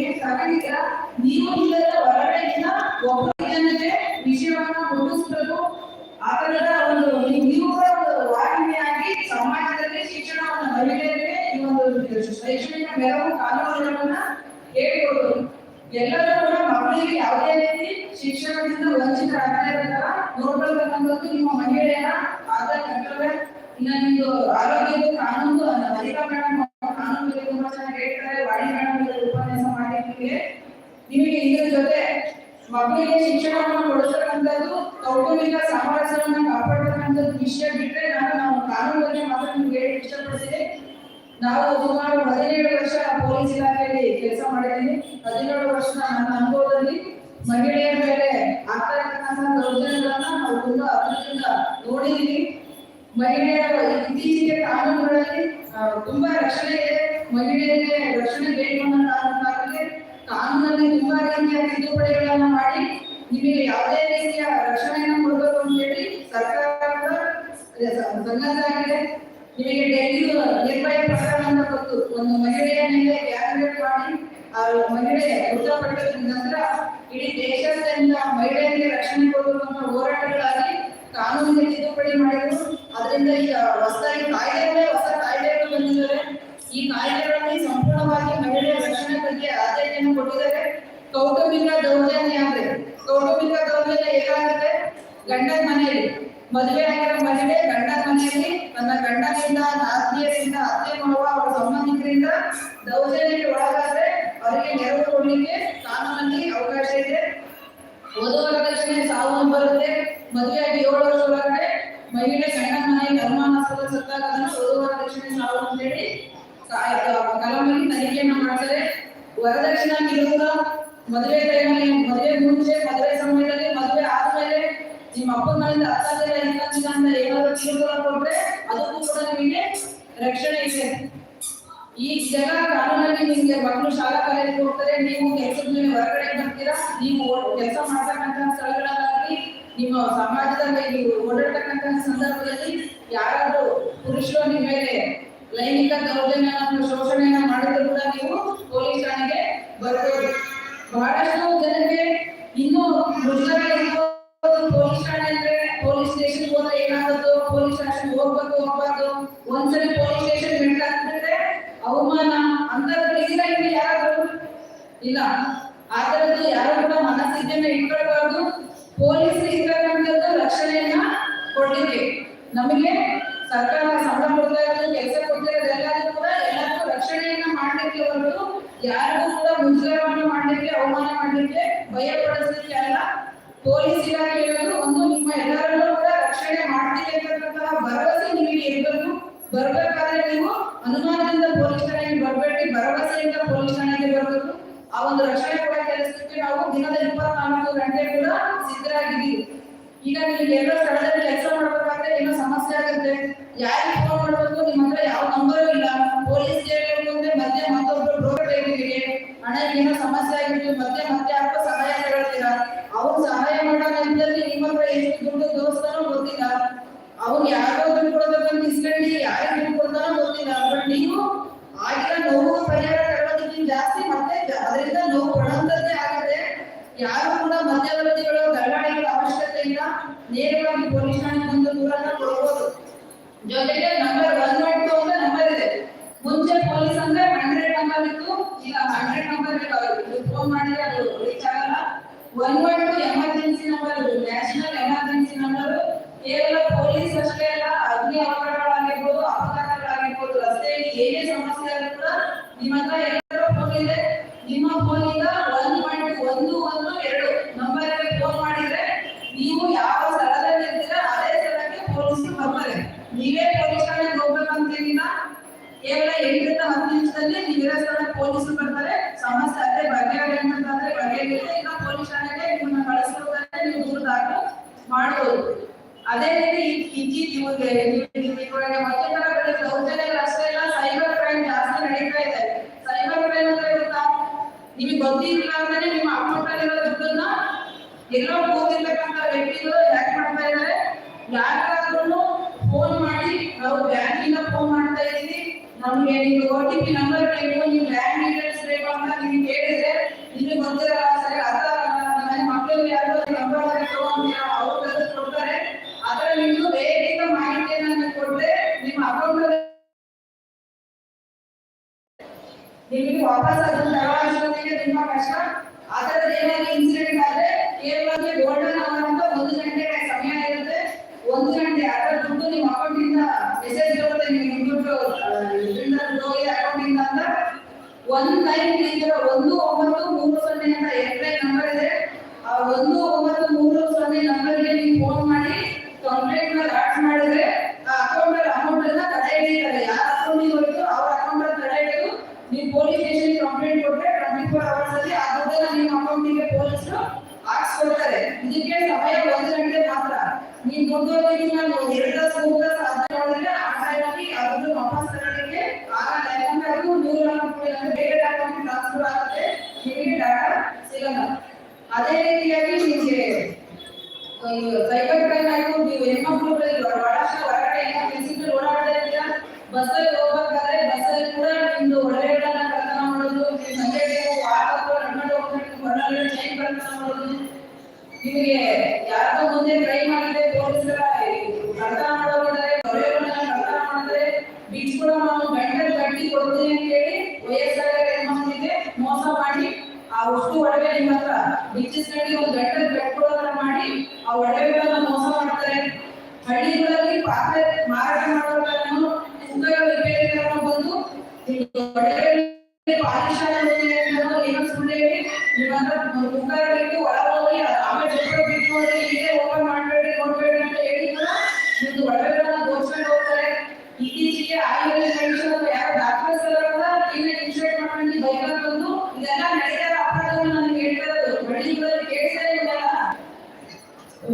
ಏನ್ ತಗೊಂಡಿದ್ದೀರಾ ನೀವು ಇಲ್ಲದ ಹೊರಗಡೆಯಿಂದ ಆ ತರದ ಒಂದು ನೀವು ಕೂಡ ಒಂದು ವಾಹಿನಿಯಾಗಿ ಸಮಾಜದಲ್ಲಿ ಶಿಕ್ಷಣವನ್ನು ಮಹಿಳೆಯರಿಗೆ ಈ ಒಂದು ಶೈಕ್ಷಣಿಕ ನೆರವು ಕಾನೂನುಗಳನ್ನ ಹೇಳ್ಕೊಡೋದು ಎಲ್ಲರೂ ಕೂಡ ಮಕ್ಕಳಿಗೆ ಯಾವುದೇ ರೀತಿ ಶಿಕ್ಷಣದಿಂದ ವಂಚಿತರಾಗದೇ ಇರಲ್ಲ ನೋಡ್ಕೊಳ್ಬೇಕಂತದ್ದು ನಿಮ್ಮ ಮಹಿಳೆಯರ ಆದ ಇನ್ನ ನಿಮ್ದು ಆರೋಗ್ಯದ ಕಾನೂನು ಅಧಿಕ ಉಪನ್ಯಾಸ ಮಾಡಿದ್ದೀವಿ ನಿಮಗೆ ಇದರ ಜೊತೆ ಮಕ್ಕಳಿಗೆ ಶಿಕ್ಷಣವನ್ನು ಕೊಡಿಸತಕ್ಕಂಥದ್ದು ಕೌಟುಂಬಿಕ ಸಾಮರಸ್ಯವನ್ನು ಕಾಪಾಡ್ತಕ್ಕಂಥದ್ದು ವಿಷಯ ಬಿಟ್ಟರೆ ನಾನು ನಾವು ಕಾನೂನು ಮಾತ್ರ ನಿಮ್ಗೆ ಹೇಳಿ ಇಷ್ಟಪಡ್ತೀನಿ. ನಾವು ಸುಮಾರು ಹದಿನೇಳು ವರ್ಷ ಪೊಲೀಸ್ ಇಲಾಖೆಯಲ್ಲಿ ಕೆಲಸ ಮಾಡಿದ್ದೀನಿ. ಹದಿನೇಳು ವರ್ಷ ನನ್ನ ಅನುಭವದಲ್ಲಿ ಮಹಿಳೆಯರ ಮೇಲೆ ಆಗ್ತಾ ಇರ್ತಕ್ಕಂಥ ದೌರ್ಜನ್ಯಗಳನ್ನ ನಾವು ತುಂಬಾ ಹತ್ತಿರದಿಂದ ನೋಡಿದೀವಿ. ಮಹಿಳೆಯರ ಇತ್ತೀಚೆಗೆ ಕಾನೂನುಗಳಲ್ಲಿ ತುಂಬಾ ರಕ್ಷಣೆ ಇದೆ. ಮಹಿಳೆಯರಿಗೆ ರಕ್ಷಣೆ ಬೇಕು ಅನ್ನೋ ಕಾರಣಕ್ಕಾಗಿ ಕಾನೂನಲ್ಲಿ ತುಂಬಾ ರೀತಿಯ ತಿದ್ದುಪಡಿಗಳನ್ನ ಮಾಡಿ ನಿಮಗೆ ಯಾವುದೇ ರೀತಿಯ ರಕ್ಷಣೆಯನ್ನು ಕೊಡಬೇಕು ಅಂತ ಹೇಳಿ ಸರ್ಕಾರ ನಿಮಗೆ ಡೈಲಿ ನಿರ್ಭಯ ಪ್ರಕರಣ ಅಂತ ಒಂದು ಮಹಿಳೆಯ ಮೇಲೆ ಕ್ಯಾಬಿನೆಟ್ ಮಾಡಿ, ಆ ಮಹಿಳೆ ಮೃತಪಟ್ಟ ನಂತರ ಇಡೀ ದೇಶದಿಂದ ಮಹಿಳೆಯರಿಗೆ ರಕ್ಷಣೆ ಕೊಡುವಂತ ಹೋರಾಟಗಳಾಗಿ ಕಾನೂನಿಗೆ ತಿದ್ದುಪಡಿ ಮಾಡಿದ್ರು. ಅದರಿಂದ ಈಗ ಹೊಸದಾಗಿ ದೌರ್ಜನ್ಯ ಅಂದ್ರೆ ಕೌಟುಂಬಿಕ ದೌರ್ಜನ್ಯ ಗಂಡನ ಮನೆಯಲ್ಲಿ. ಮದುವೆ ಆಗಿರೋ ಮಹಿಳೆ ಗಂಡನ ಮನೆಯಲ್ಲಿ, ತನ್ನ ಗಂಡನಿಂದ ಆತ್ಮೀಯರಿಂದ ಅತ್ತೆ ಮಾಡುವ ಅವರ ಸಂಬಂಧಿಕರಿಂದ ದೌರ್ಜನ್ಯಕ್ಕೆ ಒಳಗಾದ್ರೆ ಅವರಿಗೆ ನೆರವು ಕೊಡ್ಲಿಕ್ಕೆ ಕಾನೂನಲ್ಲಿ ಅವಕಾಶ ಇದೆ. ಓದುವ ವರದಕ್ಷಿಣೆ ಸಾವು ಬರುತ್ತೆ. ಮದುವೆಯಾಗಿ ಏಳು ವರ್ಷ ಒಳಗಡೆ ಮಹಿಳೆ ಗಂಡನ ಮನೆಯಲ್ಲಿ ಅನುಮಾನಾಸ್ಪದ ಸತ್ತಾಗ ಅದನ್ನು ವಧು ವರದಕ್ಷಿಣೆ ಸಾವು ಅಂತೇಳಿ ಕಲಮಲ್ಲಿ ತನಿಖೆಯನ್ನು ಮಾಡ್ತಾರೆ. ವರದಕ್ಷಿಣೆ ವಿರುದ್ಧ ಮದುವೆ ಟೈಮಲ್ಲಿ, ಮದುವೆ ಮುಂಚೆ, ಮದುವೆ ಸಮಯದಲ್ಲಿ, ಮದುವೆ ಆದ್ಮೇಲೆ ನಿಮ್ಮ ಅಪ್ಪನ ಮನೆಯಿಂದ ಹತ್ತಾಗಿಲ್ಲ ಇನ್ನೊಂದಿಲ್ಲ ಅಂತ ಏನಾದ್ರು ಕಿರುಕುಳ ಕೊಟ್ರೆ ಅದಕ್ಕೂ ಕೂಡ ನಿಮಗೆ ರಕ್ಷಣೆ ಇದೆ. ಈ ಜಗ ಕಾನೂನಲ್ಲಿ ನಿಮ್ಗೆ ಮಕ್ಕಳು ಶಾಲಾ ಕಾಲೇಜಿಗೆ ಹೋಗ್ತಾರೆ, ನೀವು ಕೆಲಸದ ಮೇಲೆ ಹೊರಗಡೆ ಬರ್ತೀರಾ, ನೀವು ಕೆಲಸ ಮಾಡ್ತಕ್ಕಂತಹ ಸ್ಥಳಗಳಾಗಲಿ ನಿಮ್ಮ ಸಮಾಜದಲ್ಲಿ ನೀವು ಓಡಾಡ್ತಕ್ಕಂತಹ ಸಂದರ್ಭದಲ್ಲಿ ಯಾರಾದ್ರೂ ಪುರುಷರು ನಿಮ್ಮ ಮೇಲೆ ಲೈಂಗಿಕ ದೌರ್ಜನ್ಯ ಶೋಷಣೆಯನ್ನ ಮಾಡಿದ್ರು ಕೂಡ ನೀವು ಪೊಲೀಸ್ ಠಾಣೆಗೆ ಬರ್ಬೋದು. ಬಹಳಷ್ಟು ಜನರಿಗೆ ಇನ್ನೂ ಪೊಲೀಸ್ ಠಾಣೆ ಅಂದ್ರೆ ಪೊಲೀಸ್ ಸ್ಟೇಷನ್ ಹೋದ್ರೆ ಏನಾಗುತ್ತೆ, ಪೊಲೀಸ್ ಸ್ಟೇಷನ್ ಹೋಗ್ಬೇಕು ಹೋಗ್ಬಾರ್ದು. ಒಂದ್ಸರಿ ಪೊಲೀಸ್ ಸ್ಟೇಷನ್ ಹತ್ತಿದ್ರೆ ಅವಮಾನ ಅಂತ ಇದೀರಾ ಇಲ್ಲಿ ಇಲ್ಲ. ಆ ತರದ್ದು ಯಾರು ಕೂಡ ಮನಸ್ಥಿತಿಯನ್ನ ಇಟ್ಕೊಳ್ಬಾರ್ದು. ಪೊಲೀಸ್ ಇರ್ತಕ್ಕಂಥದ್ದು ರಕ್ಷಣೆಯನ್ನ ಕೊಡ್ಲಿಕ್ಕೆ. ನಮಗೆ ಸರ್ಕಾರ ಸಂಬಳ ಕೊಡ್ತಾ ಇರೋದು, ಕೆಲಸ ಕೊಡ್ತಾ ಇರೋದು ಕೂಡ ಎಲ್ಲರಿಗೂ ರಕ್ಷಣೆಯನ್ನ ಮಾಡ್ಲಿಕ್ಕೆ ಹೊರತು ಯಾರಿಗೂ ಅನುಮಾನದಿಂದ ಪೊಲೀಸ್ ಠಾಣೆಗೆ ಬರಬೇಡಿ ಭರವಸೆಯಿಂದ ಪೊಲೀಸ್ ಠಾಣೆಗೆ ಬರಬೇಕು. ಆ ಒಂದು ರಕ್ಷಣೆ ಕೂಡ ಕೆಲಸಕ್ಕೆ ನಾವು ದಿನದ ಇಪ್ಪತ್ನಾಲ್ಕು ಗಂಟೆ ಕೂಡ ಸಿದ್ಧರಾಗಿದ್ದೀವಿ. ಈಗ ನೀವು ಏನೋ ಸ್ಥಳದಲ್ಲಿ ಕೆಲಸ ಮಾಡಬೇಕಾದ್ರೆ ಏನೋ ಸಮಸ್ಯೆ ಆಗುತ್ತೆ. ಯಾರಿಗೆ ಫೋನ್ ಮಾಡಬೇಕು, ನಿಮ್ಮ ಹತ್ರ ಯಾವ ನಂಬರು ಇಲ್ಲ. ಪೊಲೀಸ್ ಅಂದ್ರೆ ಮಧ್ಯ ಮತ್ತೊಬ್ರು ಬ್ರೋಕರ್ ಟೈಮಿಗೆ ಹಣ ಏನೋ ಸಮಸ್ಯೆ ಆಗಿತ್ತು, ಮತ್ತೆ ಮತ್ತೆ ಯಾರು ಸಹಾಯ ಕೇಳ್ತೀರ ಅವ್ರು ಸಹಾಯ ಮಾಡೋ ನಂತರದಲ್ಲಿ ನಿಮ್ಮ ಹತ್ರ ಎಷ್ಟು ದುಡ್ಡು ದೋಸ್ತನೋ ಗೊತ್ತಿಲ್ಲ. ಅವ್ನು ಯಾರೋ ದುಡ್ಡು ಕೊಡ್ಬೇಕಂತ ಇಸ್ಕೊಂಡು ಯಾರಿಗೆ ಗೊತ್ತಿಲ್ಲ ಬಟ್ ನೀವು ಆಗಿರೋ ನೋವು ಪರಿಹಾರ ತಗೊಳ್ಳೋದಕ್ಕಿಂತ ಜಾಸ್ತಿ ಮತ್ತೆ ಅದರಿಂದ ನೋವು ಪಡೋಂಥದ್ದೇ ಆಗುತ್ತೆ. ಯಾರು ಕೂಡ ಮಧ್ಯವರ್ತಿಗಳು ದಲ್ಲಾಳಿಗಳ ಅವಶ್ಯಕತೆ ಇಲ್ಲ. ನೇರವಾಗಿ ಪೊಲೀಸ್ ಠಾಣೆ ಬಂದು ದೂರನ್ನ ಕೊಡ್ಬೋದು. ಜೊತೆಗೆ ನಂಬರ್ ಒನ್ ನಾಟ್ ಟು ಅಂತ ನಂಬರ್ ಇದೆ. ಮುಂಚೆ ಪೊಲೀಸ್ ಅಂದ್ರೆ ಹಂಡ್ರೆಡ್ ನಂಬರ್ ಇತ್ತು, ಈಗ ಹಂಡ್ರೆಡ್ ನಂಬರ್ ಫೋನ್ ಮಾಡಿದ್ರೆ ಅದು ರೀಚ್ ಆಗಲ್ಲ. One one two emergency number national emergency number ಕೇವಲ ಪೊಲೀಸ್ ಅಷ್ಟೇ ಬರ್ತಾರೆ ನೀವೇ ಪೊಲೀಸ್ ಠಾಣೆಗೆ ಹೋಗ್ಬೇಕಂತೇನಿಲ್ಲ ಕೇವಲ ಎಂಟರಿಂದ ಹತ್ತು ನಿಮಿಷದಲ್ಲಿ ನೀವಿರೋ ಸ್ಥಳ ಪೊಲೀಸರು ಬರ್ತಾರೆ. ಸಮಸ್ಯೆ ಅದೇ ಬಗೆಹರಿಯಂತಂದ್ರೆ ಬಗೆಹರಿಯುತ್ತೆ ಇಲ್ಲ. ಪೊಲೀಸ್ ಠಾಣೆಗೆ ನಿಮ್ಮನ್ನ ಕಳಿಸ್ಕೊಡ್ತಾರೆ. ನೀವು ದೂರ ದಾಖಲು ಮಾಡ್ಬೋದು. ಅದೇ ರೀತಿ ಇತ್ತೀಚೆಗೆ ಮತ್ತೆ ಮಧ್ಯಂತರ ದೌರ್ಜನ್ಯಗಳು ಅಷ್ಟೇ ಇಲ್ಲ. ಸೈಬರ್ ಕ್ರೈಮ್ ಜಾಸ್ತಿ ನಡೀತಾ ಇದೆ. ಸೈಬರ್ ಕ್ರೈಮ್ ಅಂದ್ರೆ ಗೊತ್ತಾ? ನಿಮಗೆ ಗೊತ್ತಿಲ್ಲ ಅಂದ್ರೆ ನಿಮ್ಮ ಅಕೌಂಟ್ ಅಲ್ಲಿರೋ ದುಡ್ಡನ್ನ ಎಲ್ಲೋ ಹೋಗಿರ್ತಕ್ಕಂಥ ವ್ಯಕ್ತಿಗಳು ಹ್ಯಾಕ್ ಮಾಡ್ತಾ ಇದ್ದಾರೆ. ಯಾರಿಗಾದ್ರೂ ಫೋನ್ ಮಾಡಿ, ನಾವು ಬ್ಯಾಂಕಿಂದ ಫೋನ್ ಮಾಡ್ತಾ ಇದ್ದೀವಿ ನಮ್ಗೆ ನಿಮ್ಗೆ ಒ ಟಿ ಪಿ ನಂಬರ್ ಬೇಕು ನಿಮ್ ಬ್ಯಾಂಕ್ ಡೀಟೇಲ್ಸ್ ಬೇಕು ಅಂತ ನಿಮ್ಗೆ ಕೇಳಿದ್ರೆ, ನಿಮಗೆ ಗೊತ್ತಿರಲ್ಲ, ಸರಿ, ಅರ್ಥ ಆಗಲ್ಲ ಮಕ್ಕಳು ಯಾರು ನಂಬರ್ ತಗೊಂಡಿಲ್ಲ ಅವ್ರು ತೆಗೆದು ಕೊಡ್ತಾರೆ. ಅದರ ನೀವು ವೈಯಕ್ತಿಕ ಮಾಹಿತಿಯನ್ನ ಕೊಟ್ಟರೆ ನಿಮ್ಮ ಅಕೌಂಟ್ ನಿಮಗೆ ವಾಪಸ್ ಅದನ್ನ ತಗೊಳ್ಳೋದಕ್ಕೆ ತುಂಬಾ ಕಷ್ಟ. ಆ ಥರದ್ದು ಏನಾದ್ರು ಇನ್ಸಿಡೆಂಟ್ ಆದ್ರೆ ಕೇವಲ ಗೋಲ್ಡನ್ ಅವರ್ ಅಂತ ಒಂದು ಗಂಟೆ ಸಮಯ ಇರುತ್ತೆ. ಒಂದು ಗಂಟೆ ಅದರ ದುಡ್ಡು ನಿಮ್ಮ ಅಕೌಂಟ್ ಇಂದ ಮೆಸೇಜ್ ಬರುತ್ತೆ ನಿಮಗೆ ದುಡ್ಡು ಇದರಿಂದ ದುಡ್ಡು ಅಕೌಂಟ್ ಇಂದ ಅಂತ. ಒಂದ್ ಲೈನ್ ಒಂದು ಒಂಬತ್ತು ಮೂರು ಸೊನ್ನೆ ಅಂತ ಎರಡನೇ ನಂಬರ್ ಇದೆ. ಆ ಒಂದು ಒಂಬತ್ತು ಮೂರು ಅಂದ್ರೆ ಬೇರೆ ಅಕೌಂಟ್ ಟ್ರಾನ್ಸ್ಫರ್ ಆಗುತ್ತೆ ನಿಮಗೆ ಡಾಟಾ ಸಿಗಲ್ಲ ಅದೇ ರೀತಿಯಾಗಿ ನಿಮಗೆ ಸೈಬರ್ ಇತ್ತೀಚೆಗೆ ಆಯುರ್ವೇದ ಮೆಡಿಸಿನ್ ಯಾರೋ ಡಾಕ್ಟರ್ಸ್ ಎಲ್ಲ ಕೂಡ ಕ್ಲೀನಾಗಿ ಇನ್ಸ್ಪೆಕ್ಟ್ ಮಾಡ್ಕೊಂಡು ಬೈಕ್ ಬಂದು ಇದೆಲ್ಲ ನಡೆದ ಅಪರಾಧವನ್ನು ನನಗೆ ಹೇಳ್ತಿರೋದು ಹಳ್ಳಿಗಳಲ್ಲಿ ಕೇಳಿದ್ರೆ ಇದೆಲ್ಲ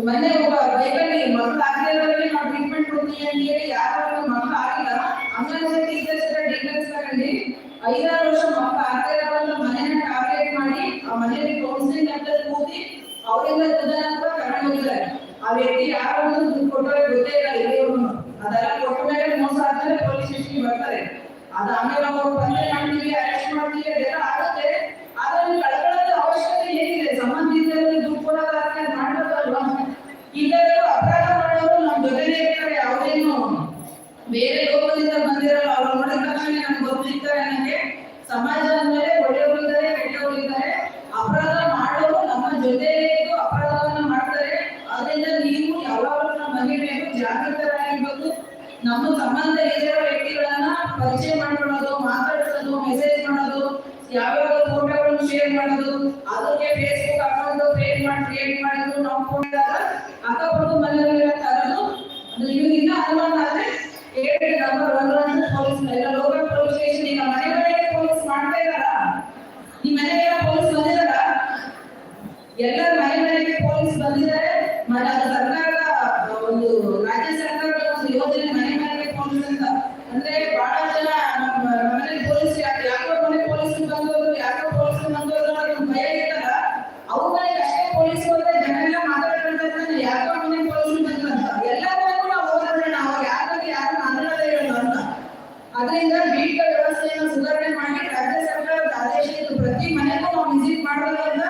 ಮೊನ್ನೆ ಒಬ್ಬ ಬೈಕಲ್ಲಿ ಮಕ್ಕಳು ಆಗದಿರೋರಿಗೆ ನಾವು ಟ್ರೀಟ್ಮೆಂಟ್ ಕೊಡ್ತೀವಿ ಅಂತ ಹೇಳಿ ಯಾರು ಮಕ್ಕಳು ಆಗಿಲ್ಲ ಅಂಗನವಾಡಿ ಟೀಚರ್ಸ್ ಡೀಟೇಲ್ಸ್ ತಗೊಂಡು ಐದಾರು ವರ್ಷ ಮಕ್ಕ ಆಗದಿರೋರನ್ನ ಮನೆನ ಟಾರ್ಗೆಟ್ ಮಾಡಿ, ಆ ಮನೆಯಲ್ಲಿ ಕೌನ್ಸಿಲಿಂಗ್ ಅಂತ ಕೂತಿ ಅವರಿಂದ ದುಡ್ಡನ್ನ ಕೂಡ ಹೋಗಿದ್ದಾರೆ. ಆ ವ್ಯಕ್ತಿ ಯಾರು ದುಡ್ಡು ಕೊಟ್ಟರೆ ಗೊತ್ತೇ ಇಲ್ಲ ಇಲ್ಲಿವರೆಗೂ ಅದೆಲ್ಲ ಕೊಟ್ಟ ಮೇಲೆ ಮೋಸ ಆದ್ಮೇಲೆ ಪೊಲೀಸ್ ಸ್ಟೇಷನ್ಗೆ ಬರ್ತಾರೆ. ಅದು ಯಾವ್ಯಾವ ಫೋಟೋಗಳನ್ನು ಶೇರ್ ಮಾಡೋದು ಅದಕ್ಕೆ ಫೇಸ್ಬುಕ್ ಅಕೌಂಟ್ ಕ್ರಿಯೇಟ್ ಮಾಡಿ ಕ್ರಿಯೇಟ್ ಮಾಡೋದು ನಾವು ಫೋಟೋ ಅಕ್ಕಪಕ್ಕ ಮನೆಯಲ್ಲಿ ತರೋದು ಅದು ನೀವು ಇನ್ನ ಅನುಮಾನ ಆದ್ರೆ ಏಳು ನಂಬರ್ ಒನ್ ಮಾಡೋದ್ರಿಂದ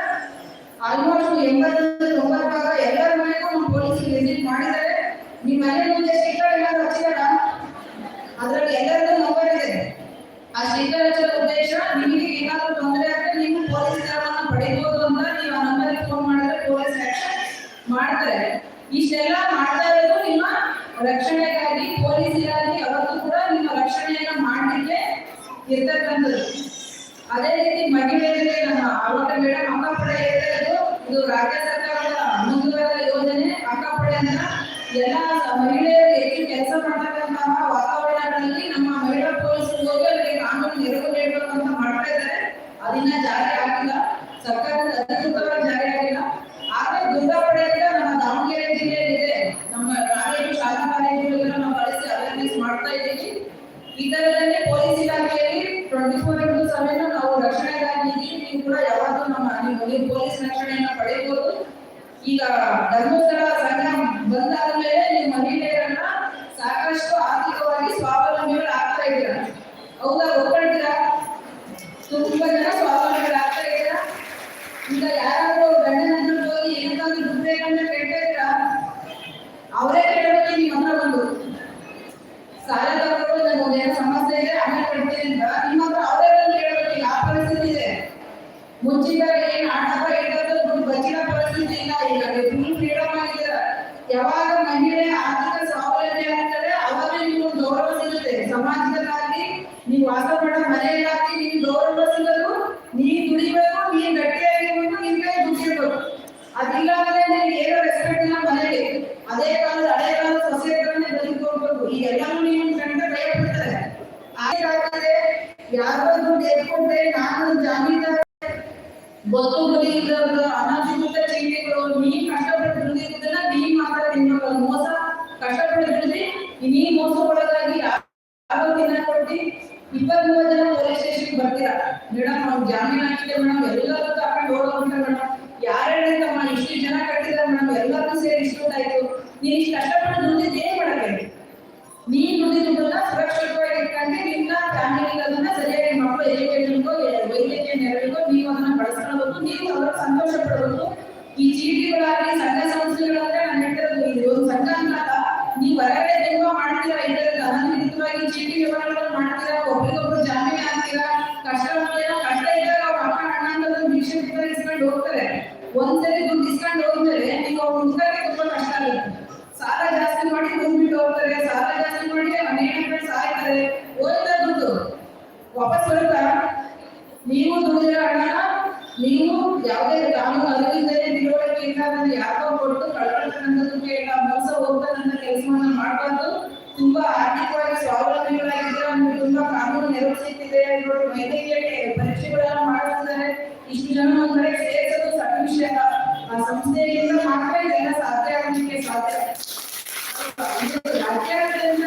ಆಲ್ಮೋಸ್ಟ್ ಎಂಬತ್ತು ತೊಂಬತ್ತು ಭಾಗ ಎಲ್ಲರ ಮನೆಗೂ ನಮ್ಮ ಪೊಲೀಸ್ ವಿಸಿಟ್ ಮಾಡಿದ್ದಾರೆ. ನಿಮ್ಮ ಮನೆ ಮುಂದೆ ಸ್ಟಿಕ್ಕರ್ ಏನಾದ್ರು ಹಚ್ಚಿದಾರ ಅದ್ರಲ್ಲಿ ಎಲ್ಲರದ್ದು ನಂಬರ್ ಇದೆ. ಆ ಸ್ಟಿಕ್ಕರ್ ಹಚ್ಚೋ ಉದ್ದೇಶ ನಿಮಗೆ ಏನಾದರೂ ತೊಂದರೆ ಆದ್ರೆ ನೀವು ಪೊಲೀಸ್ ನೆರವನ್ನ ಪಡಿಬಹುದು ಅಂತ ನೀವು ಆ ನಂಬರ್ಗೆ ಫೋನ್ ಮಾಡಿದ್ರೆ ಪೊಲೀಸ್ ಆಕ್ಷನ್ ಮಾಡ್ತಾರೆ. ಇಷ್ಟೆಲ್ಲ ಮಾಡ್ತಾ ಇರೋದು ನಿಮ್ಮ ರಕ್ಷಣೆಗಾಗಿ ಪೊಲೀಸ್ ಇಲಾಖೆ ಕೂಡ ನಿಮ್ಮ ರಕ್ಷಣೆಯನ್ನ ಮಾಡಲಿಕ್ಕೆ ಇರ್ತಕ್ಕಂಥದ್ದು. ಅದೇ ರೀತಿ ಮಹಿಳೆಯರಿಗೆ ನಮ್ಮ ಆರೋಗ್ಯ ಮೇಡಮ್ ಅಕ್ಕಪಡೆ ಇರೋದು ಇದು ರಾಜ್ಯ ಸರ್ಕಾರದ ಮುಂದುವರೆದ ಯೋಜನೆ. ಅಕ್ಕಪಡೆ ಅಂತ ಎಲ್ಲ ಮಹಿಳೆಯರು ಹೆಚ್ಚು ಕೆಲಸ ಮಾಡತಕ್ಕಂತಹ ವಾತಾವರಣಗಳಲ್ಲಿ ನಮ್ಮ ಮಹಿಳಾ ಪೊಲೀಸರು ಹೋಗಿ ಅವರಿಗೆ ಕಾನೂನು ನೆರವು ನೀಡಬೇಕು ಅಂತ ಮಾಡ್ತಾ ಇದ್ದಾರೆ. ಅದನ್ನ ಜಾರಿ ಆಗಿಲ್ಲ. ಸರ್ಕಾರದ ಅಧಿಕೃತವಾಗಿ ಈಗ ಧರ್ಮಸ್ಥಳ ಸಂಘ ಬಂದಾದ್ಮೇಲೆ ನೀವು ಮಹಿಳೆಯರನ್ನ ಸಾಕಷ್ಟು ಆರ್ಥಿಕವಾಗಿ ಸ್ವಾವಲಂಬಿಗಳು ಆಗ್ತಾ ಇದ್ದೀರಾ? ಹೌದಾ ಒಪ್ಕೊಳ್ತೀರಾ ತುಂಬಾ ಜನ ಸ್ವಾವಲಂಬಿಗಳಾಗ್ತಾ ಈಗ ಯಾರಾದ್ರೂ ಯಾವಾಗ ಮಹಿಳೆ, ಆರ್ಥಿಕ ಸ್ವಾವಲಂಬಿ ಆಗ್ತದೆ. ಅವಾಗ ನೀವು ಗೌರವ ಸಿಗುತ್ತೆ. ಸಮಾಜದಲ್ಲಾಗಲಿ ನೀವು ವಾಸ ಮಾಡೋ ಮನೆಯಲ್ಲಾಗಲಿ ನೀವು ಗೌರವ ಸಿಗೋದು ನೀವು ದುಡಿಬೇಕು, ನೀವು ಗಟ್ಟಿಯಾಗಿರ್ಬೇಕು ನಿಮ್ಗೆ ದುಡ್ಡಿರ್ಬೇಕು ಅದಿಲ್ಲ ಅಂದ್ರೆ ನೀವು ಏನೋ ರೆಸ್ಪೆಕ್ಟ್ ಇಲ್ಲ ಮನೆಯಲ್ಲಿ. ಅದೇ ಕಾಲದ ಹಳೆ ಕಾಲದ ಸೊಸೈಟಿಗಳನ್ನೇ ಬದುಕಿ ಹೋಗ್ಬೇಕು ಈ ಎಲ್ಲಾನು ನೀವು ಕಂಡ ಭಯ ಬಿಡ್ತಾರೆ ಆಗ್ತದೆ. ಯಾರೋ ದುಡ್ಡು ಎತ್ಕೊಂಡ್ರೆ ನಾನು ಜಾಮೀನ್ದಾರ ಗೊತ್ತು ಬಲಿ ಇದ್ದವ್ರು ಅನಾಧಿಕೃತ ಚೀಟಿಗಳು ನೀ ಕಷ್ಟಪಟ್ಟು ಒಂದ್ಸರಿ ದುಡ್ಡು ಇಸ್ಕೊಂಡು ಹೋದ್ಮೇಲೆ ನೀವು ಅವ್ರು ಹುಡುಗರಿಗೆ ತುಂಬಾ ಕಷ್ಟ ಆಗುತ್ತೆ. ಸಾಲ ಜಾಸ್ತಿ ಮಾಡಿ ಬಂದ್ಬಿಟ್ಟು ಹೋಗ್ತಾರೆ, ಸಾಲ ಜಾಸ್ತಿ ಮಾಡಿ ಮನೆ ಮಕ್ಕಳು ಸಾಯ್ತಾರೆ, ಹೋಯ್ತಾ ದುಡ್ಡು. ವಾಪಸ್ ಬರುತ್ತಾ? ನೀವು ದುಡಿದಿರೋ ಹಣ, ನೀವು ಯಾವುದೇ ಕಾನೂನು ಅರಿವಿಲ್ಲದೆ ತಿಳುವಳಿಕೆ ಇಲ್ಲ ಅಂದ್ರೆ ಯಾಕೋ ಕೊಟ್ಟು ಕಳ್ಕೊಳ್ತಾನಂತದಕ್ಕೆ ಇಲ್ಲ, ಮೋಸ ಹೋಗ್ತಾನಂತ ಕೆಲಸವನ್ನ ಮಾಡಬಾರ್ದು. ತುಂಬಾ ಆರ್ಥಿಕವಾಗಿ ಸ್ವಾವಲಂಬಿಗಳಾಗಿದ್ದಾರೆ ನಮ್ಗೆ ತುಂಬಾ ಕಾನೂನು ನೆರವು ಸಿಗ್ತಿದೆ ವೈದ್ಯಕೀಯ ಪರೀಕ್ಷೆಗಳನ್ನ ಮಾಡಿಸ್ತಾರೆ ಇಷ್ಟು ಜನ ಒಂದ್ ಸಂಸ್ಥೆಯಿಂದ ಮಾತ್ರ ಇದೆಲ್ಲ ಸಾಧ್ಯ ಆಗಲಿಕ್ಕೆ ಸಾಧ್ಯ. ಇದು ಸಣ್ಣ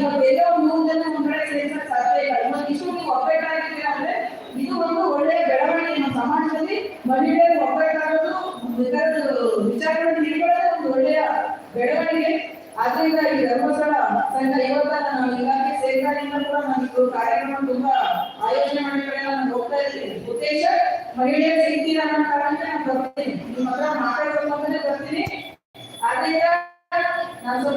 ಇವತ್ತು ಒಂದು ಸಾಧ್ಯ ಇಲ್ಲ. ಇಷ್ಟು ಇದು ಒಂದು ಒಳ್ಳೆಯ ಬೆಳವಣಿಗೆ. ನಮ್ಮ ಸಮಾಜದಲ್ಲಿ ಮಹಿಳೆಯರು ಇದರದ್ದು ವಿಚಾರಗಳನ್ನು ಒಂದು ಒಳ್ಳೆಯ ಬೆಳವಣಿಗೆ.